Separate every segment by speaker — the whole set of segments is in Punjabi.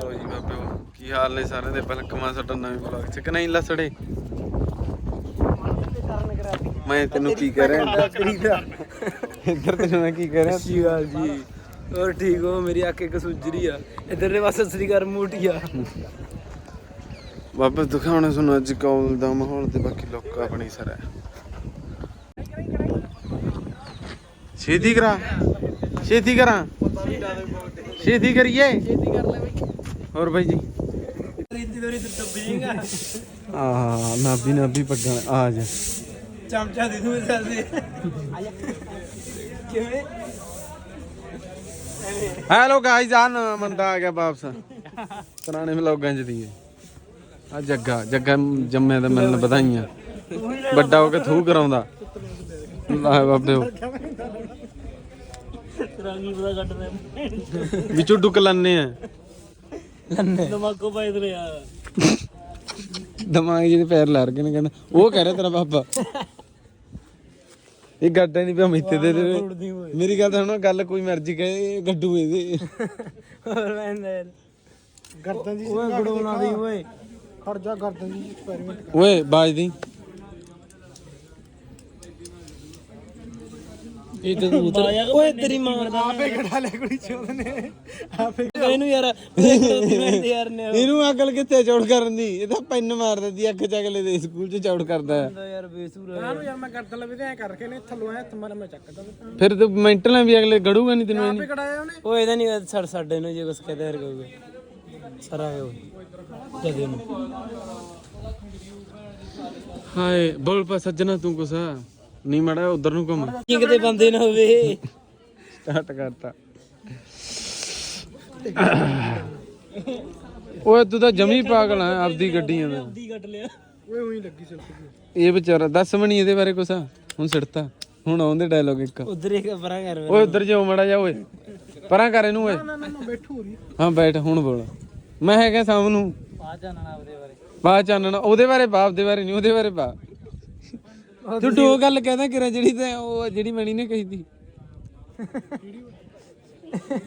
Speaker 1: ਲੋ ਜੀ ਬਾਬਿਓ ਕੀ ਹਾਲ ਨੇ ਸਾਰਿਆਂ ਦੇ? ਵੈਲਕਮ ਸਾਡਾ ਨਵੇਂ ਵਲੌਗ ਚ। ਕਿ ਨਹੀਂ ਲਸੜੇ? ਮੈਂ ਤੈਨੂੰ ਕੀ ਕਹਿ ਰਿਹਾ? ਇੱਧਰ ਤੈਨੂੰ ਮੈਂ ਕੀ ਕਹਿ ਰਿਹਾ?
Speaker 2: ਸ੍ਰੀ ਅਕਾਲ ਜੀ। ਹੋਰ ਠੀਕ ਹੋ? ਮੇਰੀ ਅੱਖ ਇੱਕ ਸੁਜਰੀ ਆ। ਇਧਰਲੇ ਪਾਸੇ ਸ੍ਰੀ ਅਕਾਲ ਮੂਟੀ ਆ।
Speaker 1: ਵਾਪਸ ਦਿਖਾਉਣਾ ਸਾਨੂੰ ਅੱਜ ਕੌਲ ਦਾ ਮਾਹੌਲ ਤੇ ਬਾਕੀ ਲੋਕ ਆਪਣੀ ਸਰ। ਹੈ ਛੇਤੀ ਕਰਾ। ਛੇਤੀ ਕਰਾਂ। ਛੇਤੀ ਕਰੀਏ।
Speaker 2: ਛੇਤੀ ਕਰ ਲੈ ਬਈ
Speaker 1: ਹੋਰ ਬਾਈ ਜੀ?
Speaker 2: ਰਿੰਦੀ ਦੋਰੀ ਤੇ ਡੱਬੀਗਾ
Speaker 1: ਆਹ ਨਾਬੀ ਨਾਬੀ ਪੱਗਾਂ ਆ ਜਾ।
Speaker 2: ਚਮਚਾ ਦੇ ਦੂੰ ਇਸ ਦੇ ਕਿਵੇਂ?
Speaker 1: ਹੈਲੋ ਗਾਇਜ਼ ਆ ਨਵਾਂ ਬੰਦਾ ਆ ਗਿਆ ਵਾਪਸ। ਪੁਰਾਣੇ ਵਲੌਗਾਂ ਚ ਦੀ ਆ ਜੱਗਾ ਜੱਗਾ ਜੰਮਿਆ ਤੇ ਮੈਨੂੰ ਵਧਾਈਆਂ। ਵੱਡਾ ਹੋ ਕੇ ਥੂ ਕਰਾਉਂਦਾ। ਲੈ ਬਾਬੇ।
Speaker 2: ਰੰਗੀ ਪਤਾ ਕੱਢਦੇ
Speaker 1: ਵਿੱਚੋਂ ਡੁੱਕ ਲੰਨੇ ਆ।
Speaker 2: ਲੰਨੇ।
Speaker 1: ਦਿਮਾਗ ਜਿਹਦੇ ਪੈਰ ਲੜ ਗਏ ਨੇ ਕਹਿੰਦਾ ਉਹ ਕਹਿ ਰਿਹਾ ਤੇਰਾ ਬਾਬਾ। ਇਹ ਗੱਡਾ ਨਹੀਂ ਪਿਆ ਮਿੱਤੇ ਦੇ ਦੇ
Speaker 2: ਉੜਦੀ ਹੋਏ
Speaker 1: ਮੇਰੀ ਗੱਲ ਤਾਂ ਸੁਣੋ ਗੱਲ ਕੋਈ ਮਰਜ਼ੀ ਕਹੇ ਇਹ ਗੱਡੂ ਇਹਦੇ।
Speaker 2: ਹੋਰ ਮੈਂ ਯਾਰ। ਗਰਦਨ ਦੀ ਓਏ ਗੜੋਣਾ ਦੀ ਓਏ। ਖੜ ਜਾ ਗਰਦਨ ਦੀ ਐਕਸਪੈਰੀਮੈਂਟ
Speaker 1: ਓਏ ਬਾਜ ਦੀ।
Speaker 2: ਇਹ ਤੇ ਕਬੂਤਰ ਓਏ ਤੇਰੀ ਮਾਂ ਦਾ। ਆਪੇ ਕਢਾ ਲੈ ਕੁੜੀ ਚੋਦ ਨੇ। ਆਪੇ ਇਹਨੂੰ ਯਾਰ ਮੈਂ ਯਾਰ ਨੇ
Speaker 1: ਇਹਨੂੰ ਅਕਲ ਕਿੱਥੇ ਚੌੜ ਕਰਨ ਦੀ? ਇਹ ਤਾਂ ਪੈਨ ਮਾਰ ਦਿੰਦੀ ਅੱਖ ਚ ਅਗਲੇ ਦੇ ਸਕੂਲ ਚ ਚੌੜ ਕਰਦਾ। ਹੈ।
Speaker 2: ਯਾਰ ਬੇਸੂਰਾ ਇਹਨੂੰ ਯਾਰ ਮੈਂ ਗਰਦਨ ਲਵੇ ਤੇ ਐ ਕਰਕੇ ਨੇ ਥੱਲੋਂ ਐ ਹੱਥ ਮਾਰ ਮੈਂ ਚੱਕਦਾ
Speaker 1: ਫਿਰ ਤੂੰ ਮੈਂਟਲਾਂ ਵੀ ਅਗਲੇ ਗੜੂਗਾ ਨਹੀਂ ਤੈਨੂੰ ਇਹਨੇ।
Speaker 2: ਕਢਾਇਆ ਉਹਨੇ? ਓਏ ਇਹਦਾ ਨਹੀਂ ਛੜ ਸਾਡੇ ਨੂੰ ਜੇ ਕੁਛ ਕਹਦੇ ਕਹੂਗੇ। ਸਰਾ ਹੈ ਉਹ ਜਦੇ ਨੂੰ
Speaker 1: ਹਾਏ ਬੋਲ ਪਾ ਸੱਜਣਾ ਤੂੰ ਕੁਸਾ ਨਹੀਂ ਮੜਾ ਉਧਰ ਨੂੰ ਘੁੰਮ।
Speaker 2: ਕਿੰਗ ਦੇ ਬੰਦੇ ਨਾ ਹੋਵੇ।
Speaker 1: ਸਟਾਰਟ ਕਰਤਾ। ਓਏ ਤੂੰ ਤਾਂ ਜਮੀ ਪਾਗਲ ਆ ਆਪਦੀ ਗੱਡੀਆਂ ਦਾ।
Speaker 2: ਦੀ ਕੱਟ ਲਿਆ। ਓਏ ਉਹੀ ਲੱਗੀ ਸਿਰਫ
Speaker 1: ਇਹ ਵਿਚਾਰਾ ਦੱਸ ਮਣੀ ਇਹਦੇ ਬਾਰੇ ਕੁਛ। ਹੁਣ ਸਿੜਤਾ। ਹੁਣ ਆਉਂਦੇ ਡਾਇਲੋਗ ਇੱਕ।
Speaker 2: ਉਧਰ ਇੱਕ ਪਰਾਂ ਕਰ
Speaker 1: ਓਏ ਉਧਰ ਜਾਓ ਮੜਾ ਜਾ ਓਏ। ਪਰਾਂ ਕਰ ਇਹਨੂੰ ਓਏ।
Speaker 2: ਬੈਠੂ ਰਹੀ
Speaker 1: ਹਾਂ ਬੈਠ ਹੁਣ ਬੋਲ। ਮੈਂ ਹੈਗਾ ਸਾਹਮ ਨੂੰ
Speaker 2: ਆ ਜਾਣਨਾ ਆਪਦੇ ਬਾਰੇ।
Speaker 1: ਬਾਅਦ ਚਾਨਣਾ ਉਹਦੇ ਬਾਰੇ ਬਾਪ ਦੇ ਬਾਰੇ ਨਹੀਂ ਉਹਦੇ ਬਾਰੇ ਬਾ ਤੂੰ ਦੋ ਗੱਲ ਕਹਿੰਦਾ ਕਿਰਾ ਜਿਹੜੀ ਤੇ ਉਹ ਜਿਹੜੀ ਮਣੀ ਨੇ ਕਹੀ ਤੀ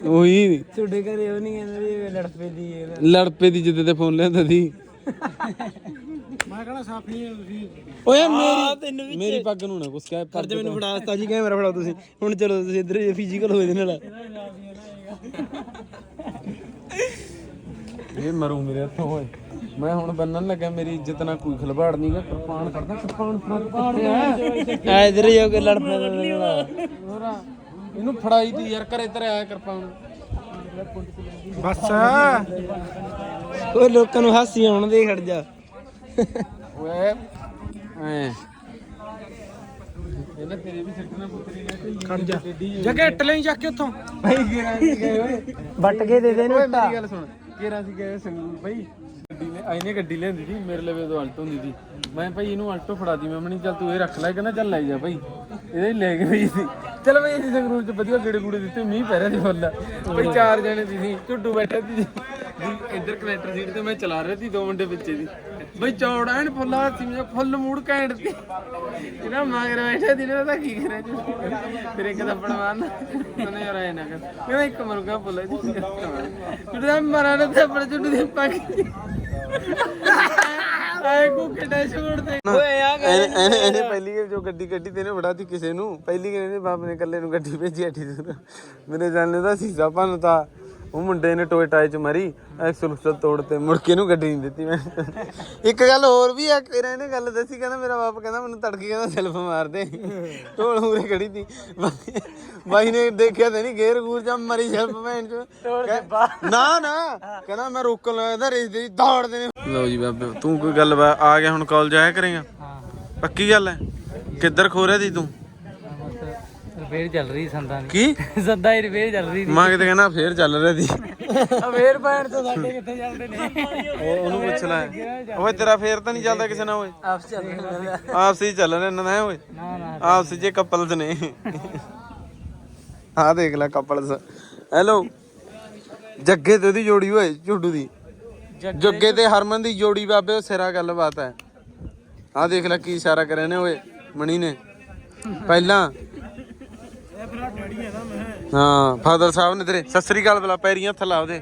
Speaker 1: ਉਹੀ।
Speaker 2: ਤੁਹਾਡੇ ਘਰੇ ਉਹ ਨਹੀਂ ਕਹਿੰਦੇ ਵੀ ਲੜ ਪੈਦੀ ਇਹ
Speaker 1: ਲੜ ਪਏ ਦੀ ਜਿੱਦੇ ਤੇ ਫੋਨ ਲਿਆਂਦਾ ਸੀ।
Speaker 2: ਮੈਂ ਕਹਣਾ ਸਾਫ਼ ਨਹੀਂ ਹੈ ਤੁਸੀਂ।
Speaker 1: ਓਏ ਮੇਰੀ ਮੇਰੀ ਪੱਗ ਨੂੰ ਨਾ ਕੁਛ ਕਹਿ ਪਰ
Speaker 2: ਅੱਜ ਮੈਨੂੰ ਫੜਾ ਦਿੱਤਾ ਜੀ ਕੈਮਰਾ ਫੜਾਓ ਤੁਸੀਂ। ਹੁਣ ਚਲੋ ਤੁਸੀਂ ਇੱਧਰ ਫਿਜ਼ੀਕਲ ਹੋਏ ਦੇ ਨਾਲ।
Speaker 1: ਇਹ ਮਰੂ ਮੇਰੇ ਹੱਥੋਂ ਓਏ। ਮੈਂ ਹੁਣ ਬੰਨਣ ਲੱਗਾ ਮੇਰੀ ਇੱਜ਼ਤ ਨਾਲ ਕੋਈ ਖਲਵਾੜ ਨਹੀਂਗਾ ਕਿਰਪਾਨ ਕਰਦਾ ਕਿਰਪਾਨ ਫੜ
Speaker 2: ਆ। ਇੱਧਰ ਜੋ ਕੇ ਲੜ
Speaker 1: ਹੋਰਾ ਇਹਨੂੰ ਫੜਾਈ ਤੀ ਯਾਰ ਘਰੇ ਤਰ ਆਇਆ ਕਿਰਪਾਨ।
Speaker 2: ਬਸ। ਉਹ ਲੋਕਾਂ ਨੂੰ ਹਾਸੀ ਆਉਣ ਦੇ ਖੜ ਜਾ।
Speaker 1: ਓਏ ਐ। ਇਹਨਾਂ ਤੇਰੇ ਵੀ ਸਿੱਟਣਾ ਪੁੱਤਰੀ ਨੇ।
Speaker 2: ਖੜ ਜਾ। ਜਗੇ ਇੱਟ ਲਈ ਜਾ ਕੇ ਉੱਥੋਂ।
Speaker 1: ਭਾਈ ਗੇਰਾ ਗਏ ਓਏ
Speaker 2: ਵੱਟ ਕੇ ਦੇ ਦੇ
Speaker 1: ਓਏ ਮੇਰੀ ਗੱਲ ਸੁਣ। ਗੇਰਾ ਸੀ ਗਏ ਸੰਗੂਰ ਭਾਈ ਗੱਡੀ ਨੇ ਆਈਨੇ ਗੱਡੀ ਲੈਂਦੀ ਸੀ, ਮੇਰੇ ਲਵੇ ਤੋਂ ਅਲਟੋ ਹੁੰਦੀ ਸੀ। ਮੈਂ ਭਾਈ ਇਹਨੂੰ ਅਲਟੋ ਫੜਾਦੀ ਮੈਂ ਮਣੀ ਚੱਲ ਤੂੰ ਇਹ ਰੱਖ ਲੈ, ਕਹਿੰਦਾ ਚੱਲ ਲੈ ਜਾ ਭਾਈ। ਇਹਦੇ ਹੀ ਲੈ ਕੇ ਗਈ ਸੀ। ਚਲ ਭਾਈ ਅਸੀਂ ਸੰਗਰੂਰ ਚ ਵਧੀਆ ਗੇੜੇ ਗੂੜੇ ਦਿੱਤੇ, ਮੀਂਹ ਪੈ ਰਿਹਾ ਸੀ ਫੁੱਲ ਭਾਈ ਚਾਰ ਜਣੇ ਸੀ, ਝੁੱਡੂ ਬੈਠਾ ਸੀ। ਇੱਧਰ ਕਨੈਕਟਰ ਸੀਟ ਤੇ ਮੈਂ ਚਲਾ ਰਿਹਾ ਸੀ, ਦੋ ਮੁੰਡੇ ਪਿੱਛੇ ਦੀ। ਬਈ ਚੌੜਾ ਐਨ ਫੁੱਲਾ ਸੀ ਮੈਂ ਫੁੱਲ ਮੂਡ ਘੈਂਟ ਸੀ। ਇਹਦਾ ਮਗਰ ਬੈਠਾ ਸੀ ਨਾ ਤਾਂ ਕੀ ਜੀ ਫਿਰ ਇੱਕ ਥੱਪੜ ਮਾਰਨਾ। ਉਹਨੇ ਯਾਰ ਐ ਨਾ ਕਰ। ਕਹਿੰਦਾ ਇੱਕ ਮਰੂਗਾ ਫੁੱਲ ਜੀ। ਜਿਹੜਾ ਮਰਾ ਨਾ ਥੱਪੜ ਝੁੱਡੂ ਦੇ ਪੱਕ ਆਏ ਕੋ ਕਿਡਾ ਛੋੜ ਦੇ।
Speaker 2: ਓਏ ਆ
Speaker 1: ਇਹਨੇ ਇਹਨੇ ਪਹਿਲੀ ਜੋ ਗੱਡੀ ਗੱਡੀ ਤੇ ਨੇ ਫੜਾਤੀ ਕਿਸੇ ਨੂੰ। ਪਹਿਲੀ ਕਹਿੰਦੇ ਬਾਪ ਨੇ ਇਕੱਲੇ ਨੂੰ ਗੱਡੀ ਭੇਜੀ ਅੱਠੀ ਦੂਰ ਮੇਰੇ ਜਾਣਨੇ ਦਾ ਸੀਸਾ ਭੰਨਤਾ। ਉਹ ਮੁੰਡੇ ਨੇ ਟੋਏ ਟਾਏ ਚ ਮਰੀ ਐਕਸਲ ਤੋੜ ਤੇ ਮੁੜ ਕੇ ਨੂੰ ਗੱਡੀ ਨਹੀਂ ਦਿੱਤੀ ਮੈਂ। ਇੱਕ ਗੱਲ ਹੋਰ ਵੀ ਆ ਫਿਰ ਇਹਨੇ ਗੱਲ ਦੱਸੀ ਕਹਿੰਦਾ ਮੇਰਾ ਬਾਪ ਕਹਿੰਦਾ ਮੈਨੂੰ ਤੜਕੇ ਕਹਿੰਦਾ ਸੈਲਫ ਮਾਰ ਦੇ ਢੋਲ ਮੂਰੇ ਖੜੀ ਤੀ ਬਾਈ ਨੇ ਦੇਖਿਆ ਤੇ ਨਹੀਂ ਗੇਰ ਗੂਰ ਜਾਂ ਮਰੀ ਸੈਲਫ ਕਹਿ- ਨਾ ਨਾ। ਕਹਿੰਦਾ ਮੈਂ ਰੋਕਣ ਲੱਗਦਾ ਰੇਸ ਦੇ ਦੌੜਦੇ ਨੇ। ਲਓ ਜੀ ਬਾਬੇ ਤੂੰ ਕੋਈ ਗੱਲ ਆ ਗਿਆ ਹੁਣ ਕਾਲਜ ਆਇਆ ਕਰੇਗਾ? ਪੱਕੀ ਗੱਲ ਹੈ ਕਿੱਧਰ ਖੋ ਰਿਹਾ ਸੀ ਤੂੰ?
Speaker 2: ਰਿਪੇਅਰ ਚੱਲ ਰਹੀ ਸੰਦਾਂ ਦੀ।
Speaker 1: ਕੀ?
Speaker 2: ਸੰਦਾਂ ਦੀ ਰਿਪੇਅਰ ਚੱਲ ਰਹੀ
Speaker 1: ਮੈਂ ਕਿਤੇ ਕਹਿੰਦਾ ਫੇਰ ਚੱਲ ਰਿਹਾ ਸੀ।
Speaker 2: ਫੇਰ ਪੈਣ ਤੋਂ ਸਾਡੇ ਕਿੱਥੇ ਚੱਲਦੇ ਨੇ।
Speaker 1: ਉਹ ਉਹਨੂੰ ਪੁੱਛ ਲੈ ਓਏ ਤੇਰਾ ਫੇਰ ਤਾਂ ਨਹੀਂ ਚੱਲਦਾ ਕਿਸੇ ਨਾਲ ਓਏ।
Speaker 2: ਆਪਸ ਚੱਲ ਰਿਹਾ
Speaker 1: ਆਪਸੀ ਹੀ ਚੱਲ ਰਿਹਾ ਇਹਨਾਂ ਦਾ ਹੈਂ ਓਏ।
Speaker 2: ਨਾ ਨਾ
Speaker 1: ਆਪਸੀ ਜੇ ਕਪਲਸ ਨੇ। ਆਹ ਦੇਖ ਲੈ ਕਪਲਸ ਹੈਲੋ ਜੱਗੇ ਤੇ ਉਹਦੀ ਜੋੜੀ ਓਏ ਝੁੱਡੂ ਦੀ। ਜੱਗੇ ਤੇ ਹਰਮਨ ਦੀ ਜੋੜੀ ਬਾਬੇ ਉਹ ਸਿਰਾ ਗੱਲਬਾਤ ਹੈ। ਆਹ ਦੇਖ ਲੈ ਕੀ ਇਸ਼ਾਰਾ ਕਰਿਆ ਨੇ ਓਏ ਮਣੀ ਨੇ। ਪਹਿਲਾਂ ਹਾਂ ਫਾਦਰ ਸਾਹਿਬ ਨੇ ਤੇਰੇ ਸਤਿ ਸ੍ਰੀ ਅਕਾਲ ਬਲਾ ਪੈਰੀਆਂ ਹੱਥ ਲਾ ਉਹਦੇ।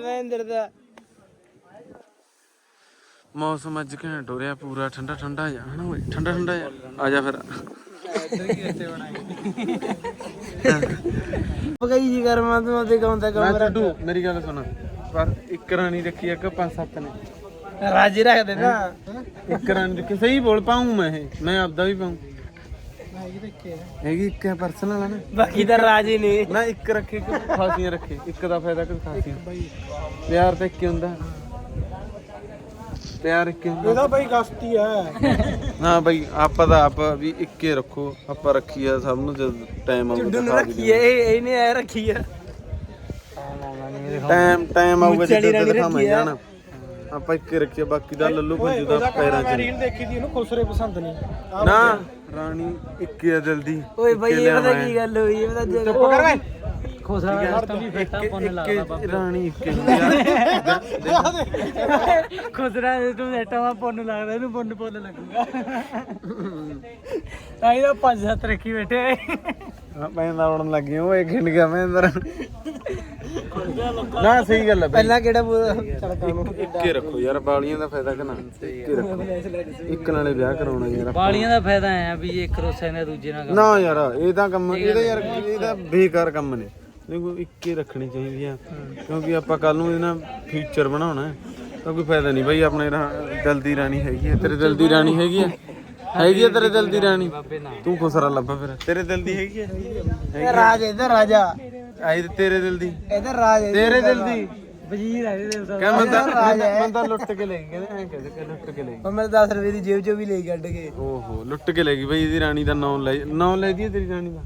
Speaker 2: ਮਹਿੰਦਰ ਦਾ
Speaker 1: ਮੌਸਮ ਅੱਜ ਘੈਂਟ ਹੋ ਰਿਹਾ ਪੂਰਾ ਠੰਡਾ ਠੰਡਾ ਜਿਹਾ ਹਨਾ ਓਏ? ਠੰਡਾ ਠੰਡਾ ਜਿਹਾ। ਆ ਜਾ ਫਿਰ।
Speaker 2: ਪਕਾਈ ਜੀ ਕਰ ਮੈਂ ਤੂੰ ਤੇ ਕੌਂਦਾ
Speaker 1: ਮੈਂ
Speaker 2: ਕਮਰਾ
Speaker 1: ਛੱਡੂ ਮੇਰੀ ਗੱਲ ਸੁਣ। ਪਰ ਇੱਕ ਰਾਣੀ ਰੱਖੀ ਆ ਕਿ ਪੰਜ ਸੱਤ ਨੇ।
Speaker 2: ਰਾਜੀ ਰੱਖ ਦੇ ਨਾ।
Speaker 1: ਇੱਕ ਰਾਣੀ ਰੱਖੀ ਸਹੀ ਬੋਲ ਪਾਉਂ ਮੈਂ ਇਹ। ਮੈਂ ਆਪਦਾ ਵੀ ਪਾਉਂ ਹੈਗੀ ਇੱਕ ਹੈ। ਪਰਸਨਲ ਹੈ ਨਾ।
Speaker 2: ਬਾਕੀ ਤਾਂ ਰਾਜੀ ਨਹੀਂ
Speaker 1: ਨਾ ਇੱਕ ਰੱਖੇ ਕਿ ਖਾਸੀਆਂ ਰੱਖੇ। ਇੱਕ ਦਾ ਫਾਇਦਾ ਕਿ ਖਾਸੀਆਂ। ਪਿਆਰ ਤਾਂ ਇੱਕ ਹੀ ਹੁੰਦਾ। ਪਿਆਰ ਇੱਕ ਹੀ ਹੁੰਦਾ।
Speaker 2: ਇਹਦਾ ਬਈ ਗਸਤੀ ਹੈ।
Speaker 1: ਨਾ ਬਈ ਆਪਾਂ ਤਾਂ ਆਪ ਵੀ ਇੱਕੇ ਰੱਖੋ। ਆਪਾਂ ਰੱਖੀ ਆ ਸਭ ਨੂੰ ਜਦ ਟਾਈਮ ਆਊਗਾ
Speaker 2: ਚੁੱਡੂ ਨੂੰ ਰੱਖੀ ਐ ਇਹ ਇਹਨੇ ਐ ਰੱਖੀ ਆ।
Speaker 1: ਟਾਈਮ ਟਾਈਮ ਆਊਗਾ ਜਦੋਂ ਦਿਖਾਵਾਂਗੇ
Speaker 2: ਆ।
Speaker 1: ਜਾਣਾ। ਆਪਾਂ ਇੱਕੇ ਰੱਖਿਆ ਬਾਕੀ ਦਾ ਲੱਲੂ ਪੰਜੂ ਦਾ ਪੈਰਾਂ 'ਚ
Speaker 2: ਰੀਲ ਦੇਖੀ ਦੀ ਇਹਨੂੰ ਖੁਸਰੇ ਪਸੰਦ ਨਹੀਂ।
Speaker 1: ਨਾ। ਰਾਣੀ ਇੱਕੇ ਆ ਜਲਦੀ।
Speaker 2: ਓਏ ਬਈ
Speaker 1: ਇੱਕੇ
Speaker 2: ਇਹ ਪਤਾ। ਕੀ ਗੱਲ ਹੋਈ ਇਹ ਪਤਾ ਚੁੱਪ ਕਰ ਵੇ ਖੁਸਰਾ ਹਰਤਾ ਵੀ ਫੇਟਾ ਪੁੰਨ
Speaker 1: ਇੱਕੇ ਰਾਣੀ ਇੱਕੇ ਆ।
Speaker 2: ਖੁਸਰਾ ਤੂੰ ਫੇਟਾ ਵਾ ਪੁੰਨ ਲੱਗਦਾ ਇਹਨੂੰ ਪੁੰਨ ਪੁੰਨ ਲੱਗੂਗਾ। ਤਾਂ ਇਹਦਾ ਪੰਜ ਸੱਤ ਰੱਖੀ ਬੈਠੇ।
Speaker 1: ਹਾਂ ਮੈਂ ਤਾਂ ਉੜਨ ਲੱਗੀ ਓਏ ਖਿੰਡ ਗਿਆ ਮੈਂ ਅੰਦਰ। ਨਾ ਸਹੀ ਗੱਲ ਹੈ ਬਈ।
Speaker 2: ਪਹਿਲਾਂ ਕਿਹੜਾ ਚਲ ਕੰਮ
Speaker 1: ਇੱਕੇ ਰੱਖੋ ਯਾਰ ਬਾਲੀਆਂ ਦਾ ਫਾਇਦਾ ਕਿ ਨਾ? ਇੱਕੇ ਰੱਖੋ। ਇੱਕ ਨਾਲੇ ਵਿਆਹ ਕਰਾਉਣਾ ਯਾਰ ਆਪਾਂ।
Speaker 2: ਬਾਲੀਆਂ ਦਾ ਫਾਇਦਾ ਹੈ ਵੀ ਇੱਕ ਰੋਸੇ ਨੇ ਦੂਜੇ ਨਾਲ
Speaker 1: ਨਾ ਯਾਰ ਇਹ ਤਾਂ ਕੰਮ ਇਹਦਾ ਯਾਰ ਇਹਦਾ ਬੇਕਾਰ ਕੰਮ ਨੇ। ਦੇਖੋ ਇੱਕੇ ਰੱਖਣੀ ਚਾਹੀਦੀ ਆ। ਕਿਉਂਕਿ ਆਪਾਂ ਕੱਲ ਨੂੰ ਇਹਨਾਂ ਫਿਊਚਰ ਬਣਾਉਣਾ ਹੈ। ਤਾਂ ਕੋਈ ਫਾਇਦਾ ਨਹੀਂ ਬਈ ਆਪਣੇ ਰਾ- ਦਿਲ ਦੀ ਰਾਣੀ ਹੈਗੀ ਹੈ ਤੇਰੇ ਦਿਲ ਦੀ ਰਾਣੀ ਹੈਗੀ ਹੈ ਹੈਗੀ ਹੈ ਤੇਰੇ ਦਿਲ ਦੀ ਰਾਣੀ? ਤੂੰ ਖੁਸਰਾ ਲੱਭਾ ਫਿਰ। ਤੇਰੇ ਦਿਲ ਦੀ ਹੈਗੀ ਹੈ
Speaker 2: ਇਹ ਰਾਜ ਇਹਦਾ ਰਾਜਾ।
Speaker 1: ਆਈ ਤੇਰੇ ਦਿਲ ਦੀ।
Speaker 2: ਇਹਦਾ ਰਾਜ
Speaker 1: ਤੇਰੇ ਦਿਲ ਦੀ।
Speaker 2: ਵਜ਼ੀਰ ਹੈ ਇਹਦੇ ਦਿਲ
Speaker 1: ਕਹਿ ਬੰਦਾ ਬੰਦਾ ਲੁੱਟ ਕੇ ਲੈ ਗਈ ਕਹਿੰਦੇ ਐਂ ਕਹਿੰਦੇ ਕਿ ਲੁੱਟ ਕੇ ਲੈ ਗਈ
Speaker 2: ਉਹ ਮੇਰੇ 10 ਰੁਪਏ ਦੀ ਜੇਬ ਚੋਂ ਵੀ ਲੈ ਕੇ ਕੱਢ ਕੇ।
Speaker 1: ਓਹੋ ਲੁੱਟ ਕੇ ਲੈ ਗਈ ਬਈ ਇਹਦੀ ਰਾਣੀ ਦਾ ਨਾਮ ਲੈ ਨਾਮ ਲੈ ਦੀ ਤੇਰੀ ਰਾਣੀ ਦਾ।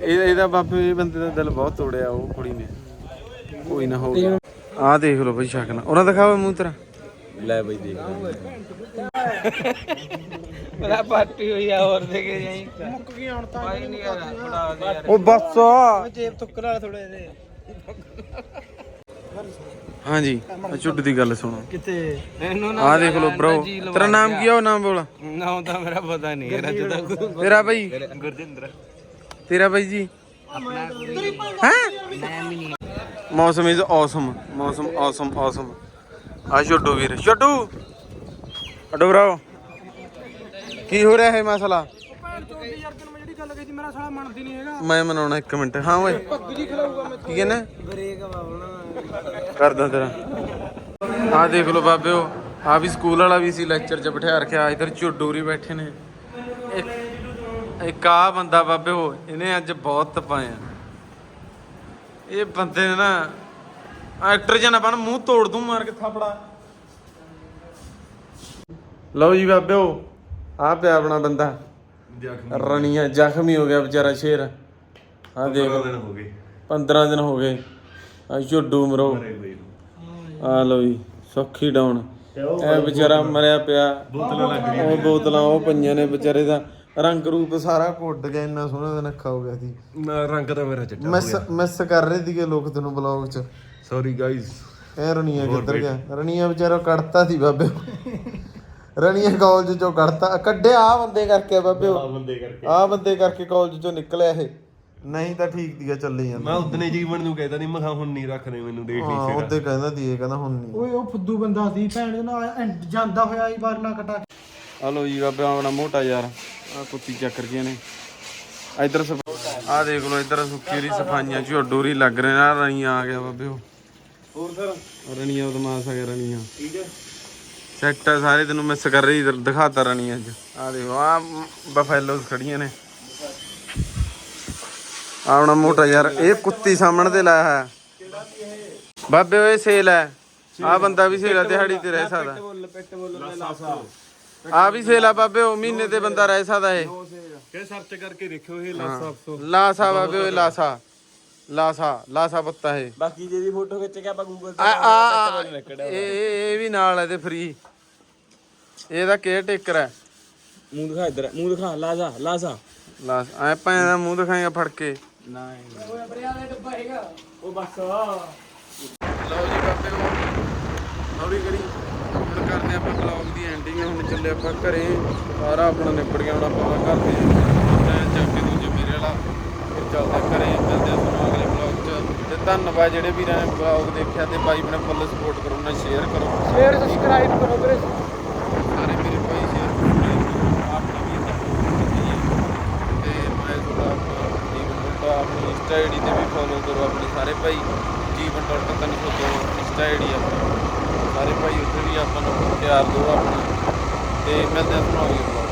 Speaker 1: ਇਹ ਇਹਦਾ ਬਾਪੇ ਬੰਦੇ ਦਾ ਦਿਲ ਬਹੁਤ ਤੋੜਿਆ ਉਹ ਕੁੜੀ ਨੇ। ਕੋਈ ਨਾ ਹੋ ਗਿਆ। ਆਹ ਦੇਖ ਲਓ ਬਈ ਸ਼ੱਕ ਨਾ ਉਹਨਾਂ ਦਿਖਾਵੇ ਮੂੰਹ ਤੇਰਾ। ਲੈ ਬਈ ਦੇਖ
Speaker 2: ਮੇਰਾ ਪਾਰਟੀ ਹੋਈ ਆ ਹੋਰ ਦੇ ਕੇ ਜਾਈ। ਮੁੱਕ ਗਈ ਹੁਣ ਤਾਂ ਭਾਈ ਨਹੀਂ ਯਾਰ ਫੜਾ ਦੇ ਯਾਰ।
Speaker 1: ਉਹ ਬੱਸ।
Speaker 2: ਜੇਬ ਤੁੱਕਰ ਵਾਲਾ ਥੋੜੇ ਇਹਦੇ
Speaker 1: ਹਾਂਜੀ ਆਹ ਝੁੱਡ ਦੀ ਗੱਲ ਸੁਣੋ।
Speaker 2: ਕਿਤੇ ਇਹਨੂੰ
Speaker 1: ਆਹ ਦੇਖ ਲਓ ਬ్రో ਤੇਰਾ ਨਾਮ ਕੀ ਆ ਉਹ ਨਾਮ ਬੋਲ।
Speaker 2: ਨਾ ਤਾਂ ਮੇਰਾ ਪਤਾ ਨਹੀਂ ਯਾਰ ਅੱਜ ਤੱਕ।
Speaker 1: ਤੇਰਾ ਬਈ।
Speaker 2: ਗੁਰਜਿੰਦਰ।
Speaker 1: ਤੇਰਾ ਬਾਈ ਜੀ। ਹੈ? ਮੌਸਮ ਇਜ਼ ਔਸਮ ਮੌਸਮ ਔਸਮ ਔਸਮ ਆ ਛੋਟੂ ਵੀਰ। ਛੱਡੂ ਅਡੋ ਬਰਾਓ ਕੀ ਹੋ ਰਿਹਾ ਹੈ ਮਸਲਾ? ਮੈਂ ਮਨਾਉਣਾ ਇੱਕ ਮਿੰਟ। ਹਾਂ ਓਏ, ਕੀ ਕਹਿੰਦਾ? ਕਰਦਾ ਤੇਰਾ। ਆ ਦੇਖ ਲਓ ਬਾਬਿਓ ਆ ਵੀ ਸਕੂਲ ਵਾਲਾ ਵੀ ਸੀ ਲੈਕਚਰ 'ਚ ਬਿਠਾ ਰੱਖਿਆ। ਇਧਰ ਝੁੱਡੂਰੀ ਬੈਠੇ ਨੇ। ਇੱਕ ਇੱਕ ਆ ਬੰਦਾ ਬਾਬਿਓ ਇਹਨੇ ਅੱਜ ਬਹੁਤ ਤਪਾਇਆ। ਇਹ ਬੰਦੇ ਨੇ ਨਾ ਐਕਟਰ ਜਨਾ ਬਣ ਮੂੰਹ ਤੋੜ ਦੂੰ ਮਾਰ ਕੇ ਥਾਪੜਾ। ਲਓ ਜੀ ਬਾਬਿਓ ਆ ਪਿਆ ਆਪਣਾ ਬੰਦਾ। ਰਣੀਆਂ ਜ਼ਖਮੀ ਹੋ ਗਿਆ ਵਿਚਾਰਾ ਸ਼ੇਰ। ਆ ਦੇਖ
Speaker 3: ਦਿਨ ਹੋ ਗਏ।
Speaker 1: 15 ਦਿਨ ਹੋ ਗਏ। ਆ ਝੁੱਡੂ ਮਰੋ। ਆ ਲਓ ਜੀ ਸੌਖੀ ਡਾਉਣ। ਇਹ ਵਿਚਾਰਾ ਮਰਿਆ ਪਿਆ। ਬੋਤਲਾਂ ਲੱਗ ਰਹੀਆਂ ਉਹ ਬੋਤਲਾਂ ਉਹ ਪਈਆਂ ਨੇ ਵਿਚਾਰੇ ਦਾ। ਰੰਗ ਰੂਪ ਸਾਰਾ ਘੁੱਟ ਗਿਆ ਇੰਨਾ ਸੋਹਣਾ ਦਿਨ ਅੱਖਾ ਹੋ ਗਿਆ ਸੀ।
Speaker 3: ਰੰਗ ਤਾਂ ਮੇਰਾ ਚਿੱਟਾ
Speaker 1: ਮਿਸ ਮਿਸ ਕਰ ਰਹੇ ਸੀਗੇ ਲੋਕ ਤੈਨੂੰ ਬਲੌਗ 'ਚ।
Speaker 3: ਸੌਰੀ ਗਾਇਸ
Speaker 1: ਇਹ ਰਣੀਆਂ ਕਿੱਧਰ ਗਿਆ? ਰਣੀਆਂ ਵਿਚਾਰਾ ਕੱਢਤਾ ਸੀ ਬਾਬੇ। ਰਣੀਆਂ ਕਾਲਜ ਚੋਂ ਕੱਢਤਾ। ਕੱਢਿਆ ਆ ਬੰਦੇ ਕਰਕੇ ਬਾਬੇ
Speaker 3: ਬੰਦੇ ਕਰਕੇ।
Speaker 1: ਆ ਬੰਦੇ ਕਰਕੇ ਕਾਲਜ ਚੋਂ ਨਿਕਲਿਆ ਇਹ। ਨਹੀਂ ਤਾਂ ਠੀਕ ਦੀਆ ਚੱਲੇ ਜਾਂਦਾ।
Speaker 3: ਮੈਂ ਉਦਨੇ ਜੀਵਨ ਨੂੰ ਕਹਿੰਦਾ ਨਹੀਂ ਮਖਾ ਹੁਣ ਨਹੀਂ ਰੱਖਦੇ ਮੈਨੂੰ ਦੇਖ
Speaker 1: ਹਾਂ
Speaker 3: ਨਹੀਂ
Speaker 1: ਉਹਦੇ ਕਹਿੰਦਾ ਦੀ ਇਹ ਕਹਿੰਦਾ ਹੁਣ ਨਹੀਂ।
Speaker 2: ਓਏ ਉਹ ਫੁੱਦੂ ਬੰਦਾ ਸੀ ਭੈਣ ਦੇ ਨਾਲ ਜਾਂਦਾ ਹੋਇਆ ਹੀ ਵਾਰ ਨਾ ਕਟਾ
Speaker 1: ਹਲੋ ਜੀ ਬਾਬਾ ਆਪਣਾ ਮੋਟਾ ਯਾਰ। ਆ ਕੁੱਤੀ ਚੱਕਰ ਜੀਆਂ ਨੇ। ਇਧਰ ਆ ਦੇਖ ਇਧਰ ਸੁੱਕੀ ਦੀ ਸਫਾਈਆਂ ਚ ਡੋਰੀ ਲੱਗ ਰਹੇ ਨਾ ਰਣੀਆਂ ਆ ਗਿਆ ਬਾਬੇ ਉਹ। ਹੋਰ ਸਰ? ਰਣੀਆਂ ਉਦਮਾਸ ਆ ਗਿਆ ਰਣੀਆਂ। ਠੀਕ ਹੈ। ਸੈੱਟ ਆ ਸਾਰੇ ਤੈਨੂੰ ਮਿਸ ਕਰ ਰਹੀ ਦਿਖਾਤਾ ਰਣੀਆਂ ਅੱਜ। ਆ ਦੇਖੋ ਆ ਬਫੈਲੋਸ ਖੜੀਆਂ ਨੇ। ਆ ਆਪਣਾ ਮੋਟਾ ਯਾਰ ਇਹ ਕੁੱਤੀ ਸਾਹਮਣੇ ਤੇ ਲਾਇਆ ਹੈ ਬਾਬੇ ਓਏ ਸੇਲ ਹੈ। ਆ ਬੰਦਾ ਵੀ ਸੇਲ ਹੈ ਦਿਹਾੜੀ ਤੇ ਰਹਿ ਸਕਦਾ। ਆ ਵੀ ਸੇਲਾ ਬਾਬੇ ਉਹ ਮਹੀਨੇ ਤੇ ਬੰਦਾ ਰਹਿ ਸਕਦਾ ਇਹ।
Speaker 3: ਕਿ ਸਰਚ ਕਰਕੇ ਦੇਖਿਓ ਇਹ ਲਾਸਾ
Speaker 1: ਲਾਸਾ ਬਾਬੇ ਉਹ ਲਾਸਾ। ਲਾਸਾ ਲਾਸਾ ਪੱਤਾ ਹੈ
Speaker 2: ਬਾਕੀ ਜਿਹਦੀ ਫੋਟੋ ਖਿੱਚ ਕੇ ਆਪਾਂ ਗੂਗਲ
Speaker 1: ਆ ਆ ਇਹ ਇਹ ਇਹ ਵੀ ਨਾਲ ਹੈ ਤੇ ਫ੍ਰੀ ਇਹਦਾ ਕੇਅਰ ਟੇਕਰ ਹੈ
Speaker 2: ਮੂੰਹ ਦਿਖਾ ਇੱਧਰ ਮੂੰਹ ਦਿਖਾ ਲਾਜ਼ਾ ਲਾਜ਼ਾ
Speaker 1: ਲਾਸ ਐ ਭਾਂ ਦਾ ਮੂੰਹ ਦਿਖਾਏਗਾ ਫੜ ਕੇ।
Speaker 2: ਨਾ ਉਹ ਬਸ।
Speaker 1: ਲਓ ਜੀ ਬਾਬੇ ਉਹ ਹੌਲੀ ਕਰੀ। ਹੁਣ ਕਰਦੇ ਆਪਾਂ ਬਲੌਗ ਦੀ ਐਂਡਿੰਗ ਹੁਣ ਚੱਲੇ ਆਪਾਂ ਘਰੇ। ਸਾਰਾ ਆਪਣਾ ਨਿਬੜ ਗਿਆ ਹੁਣ ਆਪਾਂ ਘਰ ਦੇ। ਟਾਈਮ ਚੱਕ ਕੇ ਦੂਜੇ ਮੇਰੇ ਵਾਲਾ। ਫਿਰ ਚੱਲਦੇ ਘਰੇ ਮਿਲਦੇ ਆ ਤੁਹਾਨੂੰ ਅਗਲੇ ਬਲੌਗ 'ਚ। ਤੇ ਧੰਨਵਾਦ ਜਿਹੜੇ ਵੀਰਾਂ ਨੇ ਬਲੌਗ ਦੇਖਿਆ ਤੇ ਬਾਈ ਬਣੇ ਫੁੱਲ ਸਪੋਰਟ ਕਰੋ ਨਾ ਸ਼ੇਅਰ ਕਰੋ।
Speaker 2: ਸ਼ੇਅਰ ਸਬਸਕ੍ਰਾਈਬ ਕਰੋ ਵੀਰੇ।
Speaker 1: ਸਾਰੇ ਮੇਰੇ ਭਾਈ ਸ਼ੇਅਰ ਆਪਣੀ ਵੀ ਤੇ ਮੈਂ ਤੁਹਾਡਾ ਜੀਵਨ ਡੋਟਾ ਆਪਣੀ ਇੰਸਟਾ ਆਈਡੀ ਤੇ ਵੀ ਫੋਲੋ ਕਰੋ ਆਪਣੇ ਸਾਰੇ ਭਾਈ। ਜੀਵਨ ਡੋਟਾ ਤਿੰਨ ਸੌ ਦੋ ਇੰਸਟਾ ਆਈਡੀ ਆਪਣੀ। ਸਾਰੇ ਭਾਈ ਉੱਥੇ ਵੀ ਆਪਾਂ ਨੂੰ ਪਿਆਰ ਦਿਓ ਆਪਣਾ। ਤੇ ਮਿਲਦੇ ਹਾਂ ਤੁਹਾਨੂੰ ਅਗਲੇ।